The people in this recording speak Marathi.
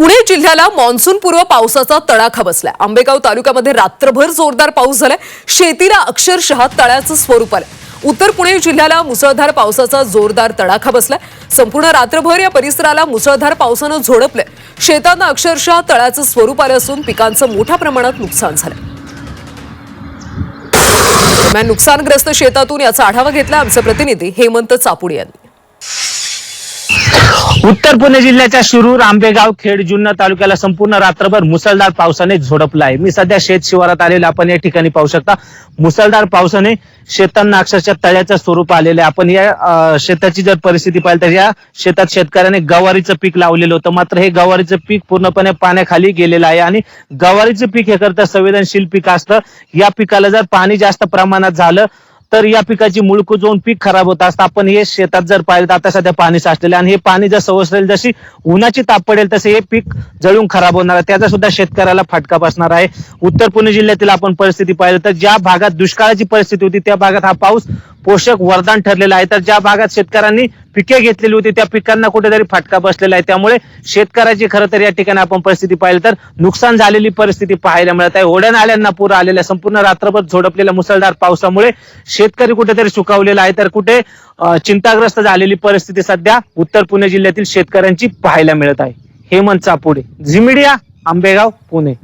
पुणे जिल्ह्याला मान्सूनपूर्व पावसाचा तडाखा बसलाय. आंबेगाव तालुक्यामध्ये रात्रभर जोरदार पाऊस झालाय. शेतीला अक्षरशः तळ्याचं स्वरूप आलं उत्तर पुणे जिल्ह्याला मुसळधार पावसाचा जोरदार तडाखा बसलाय. संपूर्ण रात्रभर या परिसराला मुसळधार पावसानं झोडपलंय. शेतांना अक्षरशः तळ्याचं स्वरूप आलं असून पिकांचं मोठ्या प्रमाणात नुकसान झालं दरम्यान नुकसानग्रस्त शेतातून याचा आढावा घेतला आमचे प्रतिनिधी हेमंत चापुडे यांनी. उत्तर पुणे जिल्ह्याच्या शिरूर आंबेगाव खेड जुन्नर तालुक्याला संपूर्ण रात्रभर मुसळधार पावसाने झोडपला आहे. मी सध्या शेत शिवारात आलेलो आपण या ठिकाणी पाहू शकता मुसळधार पावसाने शेतांना अक्षरशः तळ्याचं स्वरूप आलेलं आहे. आपण या शेताची जर परिस्थिती पाहिली तर या शेतात शेतकऱ्याने गवारीचं पीक लावलेलं होतं. मात्र हे गवारीचं पीक पूर्णपणे पाण्याखाली गेलेलं आहे आणि गवारीचं पीक हे करता संवेदनशील पीक असतं. या पिकाला जर पाणी जास्त प्रमाणात झालं तर या पिकाची मूळ कुजवून पीक खराब होत असतं. आपण हे शेतात जर पाहिलं तर आता सध्या पाणी साचलेलं आणि हे पाणी जर सवसरेल जशी उन्हाची ताप पडेल तसे हे पीक जळून खराब होणार आहे. त्याचा सुद्धा शेतकऱ्याला फटका बसणार आहे. उत्तर पुणे जिल्ह्यातील आपण परिस्थिती पाहिली तर ज्या भागात दुष्काळाची परिस्थिती होती त्या भागात हा पाऊस पोषक वरदान ठरलेला आहे. तर ज्या भागात शेतकऱ्यांनी पिके घेतलेली होती त्या पिकांना कुठेतरी फटका बसलेला आहे. त्यामुळे शेतकऱ्याची खरं तर या ठिकाणी आपण परिस्थिती पाहिली तर नुकसान झालेली परिस्थिती पाहायला मिळत आहे. ओढ्या नाल्यांना पूर आलेल्या संपूर्ण रात्रभर झोडपलेल्या मुसळधार पावसामुळे शेतकरी कुठेतरी सुकावलेला आहे. तर कुठे चिंताग्रस्त झालेली परिस्थिती सध्या उत्तर पुणे जिल्ह्यातील शेतकऱ्यांची पाहायला मिळत आहे. हेमंत चापुडे झिमिडिया आंबेगाव पुणे.